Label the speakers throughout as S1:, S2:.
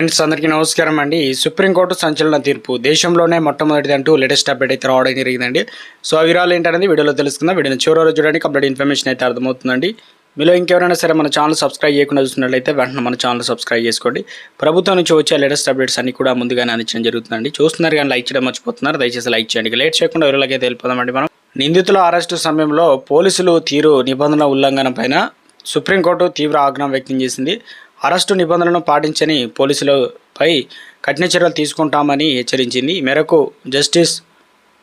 S1: Friends అందరికీ నమస్కారం అండి. సుప్రీంకోర్టు సంచలన తీర్పు దేశంలోనే మొట్టమొదటిది అంటూ లేటెస్ట్ అప్డేట్ అయితే రావడం జరిగిందండి. సో ఆ వివరాలు ఏంటనేది వీడియోలో తెలుసుకుందాం. వీడియోని చివరిలో చూడడానికి చూడండి. కంప్లీట్ ఇన్ఫర్మేషన్ అయితే అర్థమవుతుందండి. మీలో ఇంకెవరైనా సరే మన ఛానల్ సబ్స్క్రైబ్ చేయకుండా చూస్తున్నట్లయితే వెంటనే మన ఛానల్ సబ్స్క్రైబ్ చేసుకోండి. ప్రభుత్వం నుంచి వచ్చే లేటెస్ట్ అప్డేట్స్ అన్ని కూడా ముందుగానే అందించడం జరుగుతుందండి. చూస్తున్నారు కానీ లైక్ చేయడం మర్చిపోతున్నారు. దయచేసి లైక్ చేయండి. లేట్ చేయకుండా వివరాలకైతే వెళ్ళిపోదామండి మనం. నిందితుల అరెస్టు సమయంలో పోలీసులు తీరు నిబంధన ఉల్లంఘన పైన సుప్రీంకోర్టు తీవ్ర ఆగ్రహం వ్యక్తం చేసింది. అరెస్టు నిబంధనలను పాటించని పోలీసులపై కఠిన చర్యలు తీసుకుంటామని హెచ్చరించింది. ఈ మేరకు జస్టిస్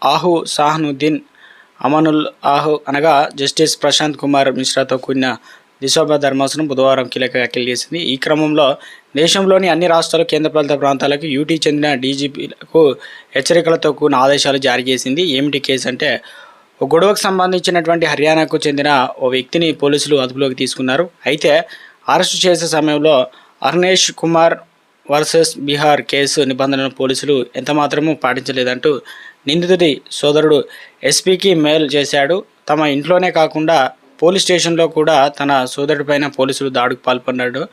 S1: ఆహు సాహనుద్దీన్ అమనుల్ ఆహు అనగా జస్టిస్ ప్రశాంత్ కుమార్ మిశ్రాతో కూడిన దిశోభ ధర్మాసనం బుధవారం కీలక వ్యాఖ్యలు చేసింది. ఈ క్రమంలో దేశంలోని అన్ని రాష్ట్రాలు కేంద్రపాలిత ప్రాంతాలకు యూటీ చెందిన డీజీపీలకు హెచ్చరికలతో కూడిన ఆదేశాలు జారీ చేసింది. ఏమిటి కేసు అంటే ఒక గొడవకు సంబంధించినటువంటి హర్యానాకు చెందిన ఓ వ్యక్తిని పోలీసులు అదుపులోకి తీసుకున్నారు. అయితే అరెస్టు చేసే సమయంలో అర్నేష్ కుమార్ వర్సెస్ బీహార్ కేసు నిబంధనలను పోలీసులు ఎంతమాత్రమూ పాటించలేదంటూ నిందితుడి సోదరుడు ఎస్పీకి మెయిల్ చేశాడు. తమ ఇంట్లోనే కాకుండా పోలీస్ స్టేషన్లో కూడా తన సోదరుడిపైన పోలీసులు దాడికి పాల్పడ్డాడు.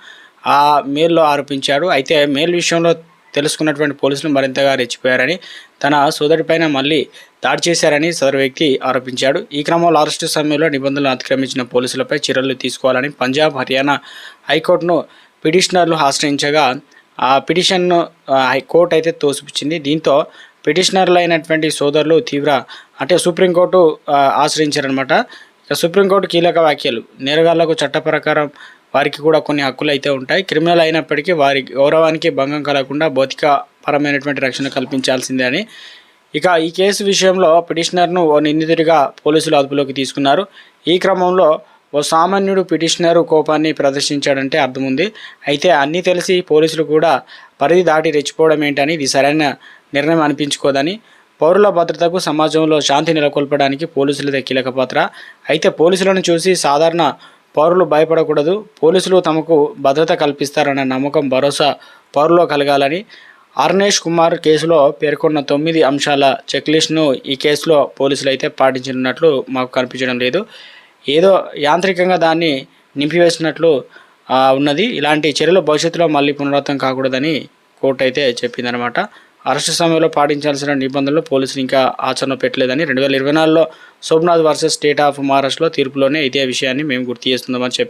S1: ఆ మెయిల్లో ఆరోపించాడు. అయితే మెయిల్ విషయంలో తెలుసుకున్నటువంటి పోలీసులు మరింతగా రెచ్చిపోయారని తన సోదరిపైన మళ్ళీ దాడి చేశారని సదరు వ్యక్తి ఆరోపించాడు. ఈ క్రమంలో అరెస్టు సమయంలో నిబంధనలు అతిక్రమించిన పోలీసులపై చర్యలు తీసుకోవాలని పంజాబ్ హర్యానా హైకోర్టును పిటిషనర్లు ఆశ్రయించగా ఆ పిటిషన్ను ఆ, హైకోర్టు అయితే తోసిపుచ్చింది. దీంతో పిటిషనర్లు అయినటువంటి సోదరులు తీవ్ర అంటే సుప్రీంకోర్టు ఆశ్రయించారనమాట సుప్రీంకోర్టు కీలక వ్యాఖ్యలు. నేరగాళ్ళకు చట్ట ప్రకారం వారికి కూడా కొన్ని హక్కులు అయితే ఉంటాయి. క్రిమినల్ అయినప్పటికీ వారి గౌరవానికి భంగం కలగకుండా భౌతిక పరమైనటువంటి రక్షణ కల్పించాల్సిందే అని. ఇక ఈ కేసు విషయంలో పిటిషనర్ను ఓ నిందితుడిగా పోలీసులు అదుపులోకి తీసుకున్నారు. ఈ క్రమంలో ఓ సామాన్యుడు పిటిషనర్ కోపాన్ని ప్రదర్శించాడంటే అర్థం ఉంది అయితే అన్నీ తెలిసి పోలీసులు కూడా పరిధి దాటి రెచ్చిపోవడం ఏంటని ఇది సరైన నిర్ణయం అనిపించుకోదని. పౌరుల భద్రతకు సమాజంలో శాంతి నెలకొల్పడానికి పోలీసులదే కీలక పాత్ర. అయితే పోలీసులను చూసి సాధారణ పౌరులు భయపడకూడదు. పోలీసులు తమకు భద్రత కల్పిస్తారన్న నమ్మకం భరోసా పౌరులో కలగాలని అర్నేష్ కుమార్ కేసులో పేర్కొన్న తొమ్మిది అంశాల చెక్లిస్ట్ను ఈ కేసులో పోలీసులు అయితే పాటించినట్లు మాకు కనిపించడం లేదు. ఏదో యాంత్రికంగా దాన్ని నింపివేసినట్లు ఉన్నది. ఇలాంటి చర్యలు భవిష్యత్తులో మళ్ళీ పునరావృతం కాకూడదని కోర్టు అయితే చెప్పిందనమాట అరెస్టు సమయంలో పాటించాల్సిన నిబంధనలు పోలీసులు ఇంకా ఆచరణ పెట్టలేదని రెండు వేల ఇరవై నాలుగులో సోమనాథ్ వర్సెస్ స్టేట్ ఆఫ్ మహారాష్ట్రలో తీర్పులోనే ఇదే విషయాన్ని మేము గుర్తు చేస్తున్నామని చెప్పి